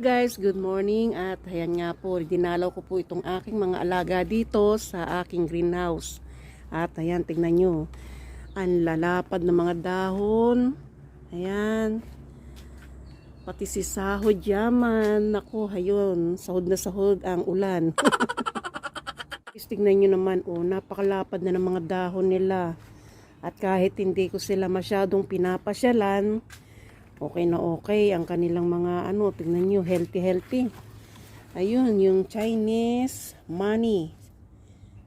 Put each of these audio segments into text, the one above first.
Guys, good morning at ayan nga po, dinalaw ko po itong aking mga alaga dito sa aking greenhouse. At ayan, tingnan nyo, ang lalapad ng mga dahon. Ayan. Pati si sahod yaman. Naku, ayun, sahod na sahod ang ulan. Guys, tingnan nyo naman, oh, napakalapad na ng mga dahon nila. At kahit hindi ko sila masyadong pinapasyalan, okay na okay ang kanilang mga ano, tingnan nyo, healthy healthy. Ayun, yung Chinese money.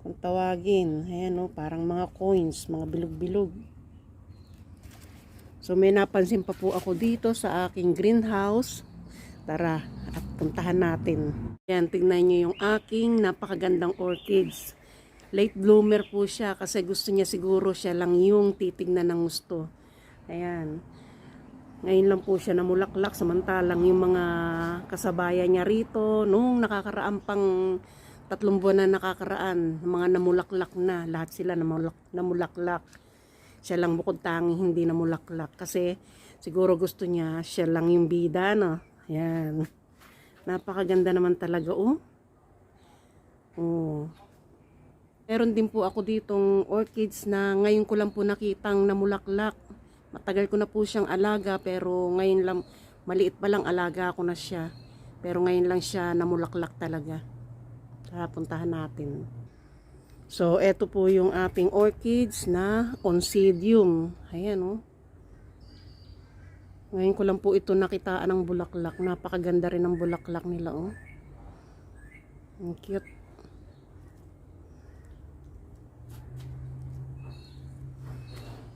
Kung tawagin, ayan o, parang mga coins, mga bilog-bilog. So may napansin pa po ako dito sa aking greenhouse. Tara, at puntahan natin. Ayan, tingnan nyo yung aking napakagandang orchids. Late bloomer po siya kasi gusto niya siguro siya lang yung titignan ng gusto. Ayan. Ngayon lang po siya namulaklak samantalang yung mga kasabayan niya rito nung nakakaraan pang tatlong buwan na nakakaraan, mga namulaklak na, lahat sila namulak, namulaklak. Siya lang bukod tangi hindi namulaklak kasi siguro gusto niya siya lang yung bida no. Ayan. Napakaganda naman talaga oh. Oh. Meron din po ako ditong orchids na ngayon ko lang po nakitang namulaklak. Matagal ko na po siyang alaga pero ngayon lang, maliit pa lang alaga ko na siya. Pero ngayon lang siya namulaklak talaga. Tara, puntahan natin. So, eto po yung ating orchids na oncidium. Ayan, oh. Ngayon ko lang po ito nakitaan ng bulaklak. Napakaganda rin ng bulaklak nila, oh. Ang cute.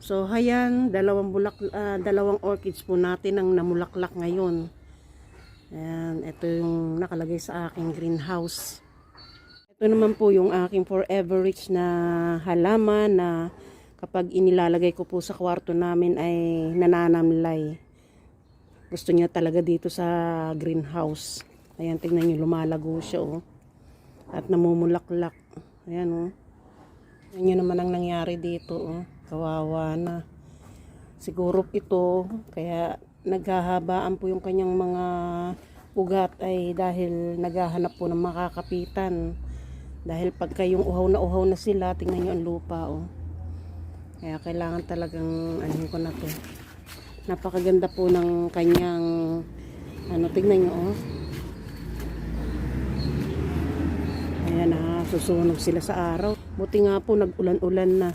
So, hayan, dalawang bulak, ah, dalawang orchids po natin ang namulaklak ngayon. Ayan, ito yung nakalagay sa aking greenhouse. Ito naman po yung aking forever rich na halaman na kapag inilalagay ko po sa kwarto namin ay nananamlay. Gusto niya talaga dito sa greenhouse. Ayan, tingnan niyo, lumalago siya, oh. At namumulaklak. Ayan, oh. Yan naman ang nangyari dito, oh. Kawawa na. Siguro ito, kaya naghahabaan po yung kanyang mga ugat ay dahil naghahanap po ng makakapitan. Dahil pagka yung uhaw na uhaw na sila, tingnan nyo ang lupa, oh. Kaya kailangan talagang, ano ko na to. Napakaganda po ng kanyang, ano, tingnan nyo, oh. Ayan na, susunog sila sa araw. Buti nga po, nag-ulan-ulan na.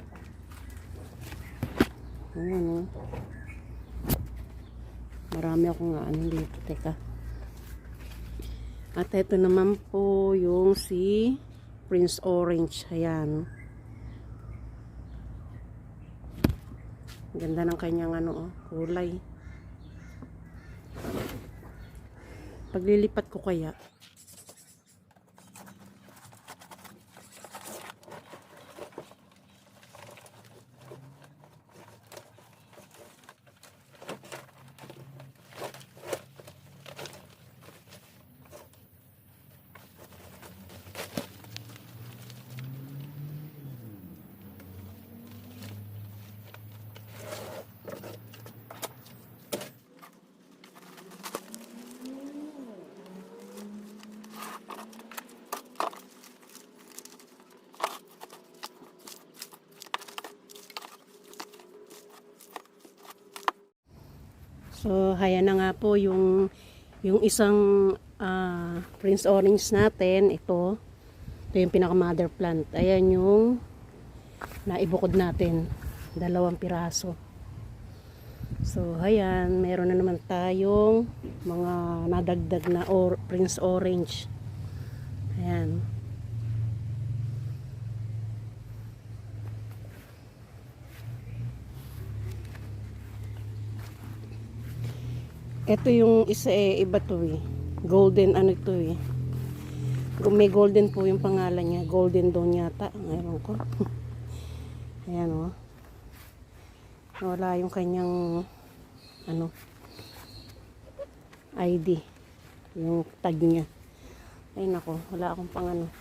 Ayan, oh. Marami akong ano dito. Teka. At ito naman po yung si Prince Orange. Ayan. Ganda ng kanyang ano, oh, kulay. Paglilipat ko kaya. So, haya na nga po yung yung isang ah, Prince Orange natin, ito. Ito yung pinaka mother plant. Ayan yung naibukod natin. Dalawang piraso. So, ayan, meron na naman tayong mga nadagdag na or, Prince Orange. Ayan. Ito yung isa eh, iba to eh. Golden ano to eh. May golden po yung pangalan niya. Golden dawn yata. Ngayon ko. Ayan o. Oh. Wala yung kanyang ano ID. Yung tag niya. Ay nako, wala akong pang ano.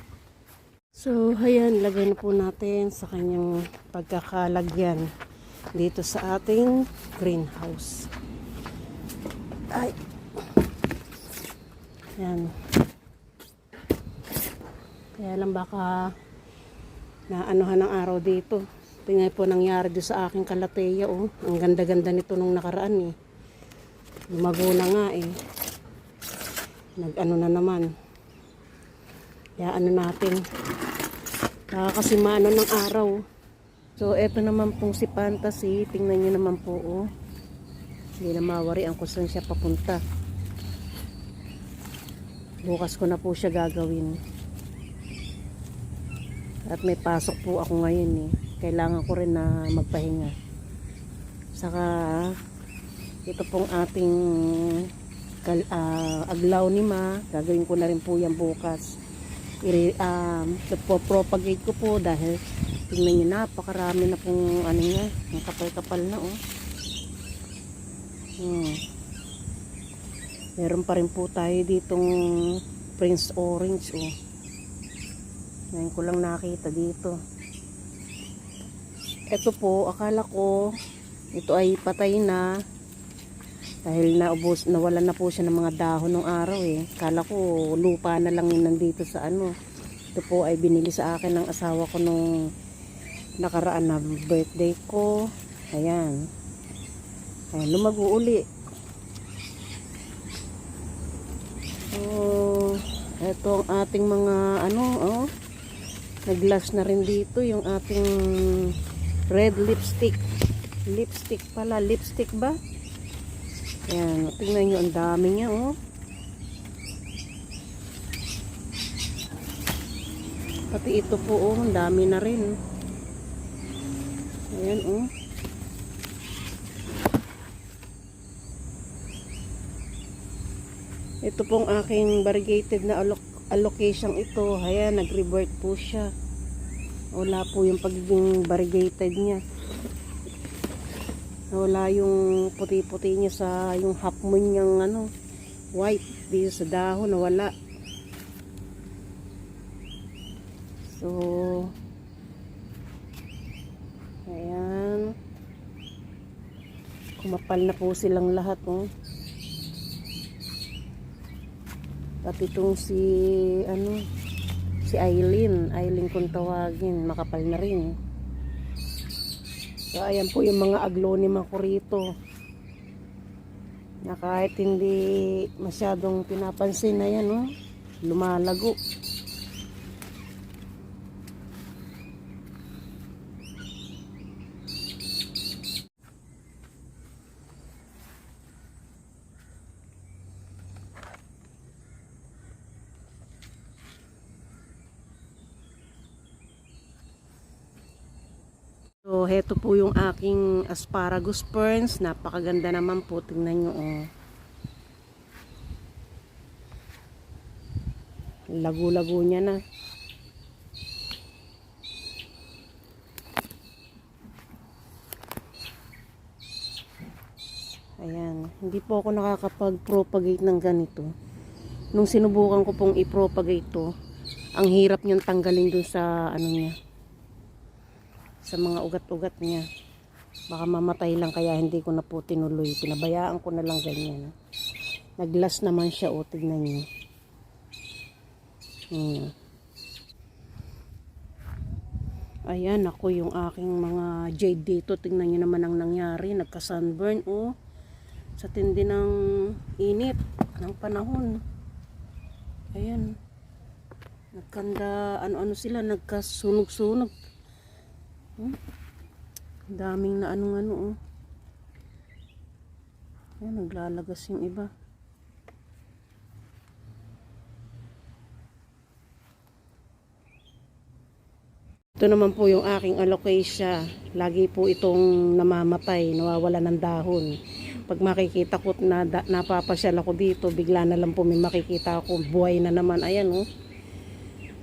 So, ayan, lagay na po natin sa kanyang pagkakalagyan dito sa ating greenhouse. Ay. Yan. Kaya lang baka naanuhan ng araw dito. Tingnan po nangyari doon sa aking kalateya oh. Ang ganda-ganda nito nung nakaraan eh. Lumago na nga eh. Nag-ano na naman. Kaya ano natin. Baka kasi maano ng araw. So eto naman pong si Fantasy. Tingnan nyo naman po oh. Hindi na mawari ang kung saan siya papunta. Bukas ko na po siya gagawin. At may pasok po ako ngayon eh. Kailangan ko rin na magpahinga. Saka ito pong ating kal- ah, aglaw ni Ma. Gagawin ko na rin po yan bukas. I- um, propagate ko po dahil tingnan nyo napakarami na pong ano niya. Ang kapal-kapal na oh. Hmm. Meron pa rin po tayo ditong Prince Orange oh. Ngayon ko lang nakita dito. Ito po, akala ko ito ay patay na dahil naubos, nawalan na po siya ng mga dahon ng araw eh. Akala ko lupa na lang yun nandito sa ano. Ito po ay binili sa akin ng asawa ko nung nakaraan na birthday ko. Ayan. Ayan, lumago uli. So, ito ang ating mga ano, oh. Naglash na rin dito yung ating red lipstick. Lipstick pala, lipstick ba? Ayan, tingnan nyo, ang dami niya, oh. Pati ito po, oh, ang dami na rin. Ayan, oh. Ito pong aking variegated na alloc- allocation ito. Ayan, nag-revert po siya. Wala po yung pagiging variegated niya. Wala yung puti-puti niya sa yung half moon niyang ano, white. Dito sa dahon, nawala. So, ayan. Kumapal na po silang lahat, oh. At itong si, ano, si Aileen. Aileen kung tawagin. Makapal na rin. So, ayan po yung mga aglonema ko rito. Na kahit hindi masyadong pinapansin na yan, oh, lumalago. So, heto po yung aking asparagus ferns. Napakaganda naman po. Tingnan nyo, oh. Lago-lago niya na. Ayan. Hindi po ako nakakapag-propagate ng ganito. Nung sinubukan ko pong i-propagate to, ang hirap niyang tanggalin dun sa ano niya, sa mga ugat-ugat niya. Baka mamatay lang kaya hindi ko na po tinuloy. Pinabayaan ko na lang ganyan. Naglas naman siya o tignan niyo. Hmm. Ayan ako yung aking mga jade dito. Tingnan niyo naman ang nangyari. Nagka-sunburn oh. Sa tindi ng init ng panahon. Ayan. Nagkanda ano-ano sila nagkasunog-sunog. Hmm? Daming na anong ano oh. Ayan, naglalagas yung iba. Ito naman po yung aking alocasia. Lagi po itong namamatay, nawawala ng dahon. Pag makikita ko na napapasyal ako dito, bigla na lang po may makikita ako, buhay na naman. Ayan oh.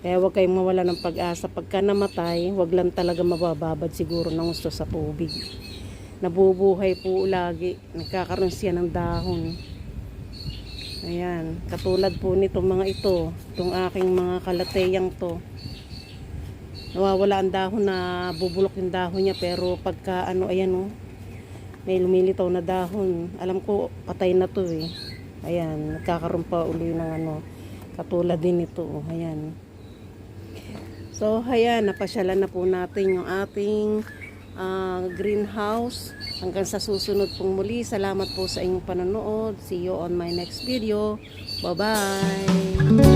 Kaya huwag kayong mawala ng pag-asa. Pagka namatay, huwag lang talaga mabababad siguro ng gusto sa tubig. Nabubuhay po lagi. Nagkakaroon siya ng dahon. Ayan. Katulad po nito mga ito. Itong aking mga kalateyang to. Nawawala ang dahon na bubulok yung dahon niya. Pero pagka ano, ayan oh. May lumilitaw na dahon. Alam ko, patay na to eh. Ayan, nagkakaroon pa uli ng ano, katulad din ito. oh. Ayan. So, ayan, napasyalan na po natin yung ating ah, greenhouse. Hanggang sa susunod pong muli, salamat po sa inyong panonood. See you on my next video. Bye-bye!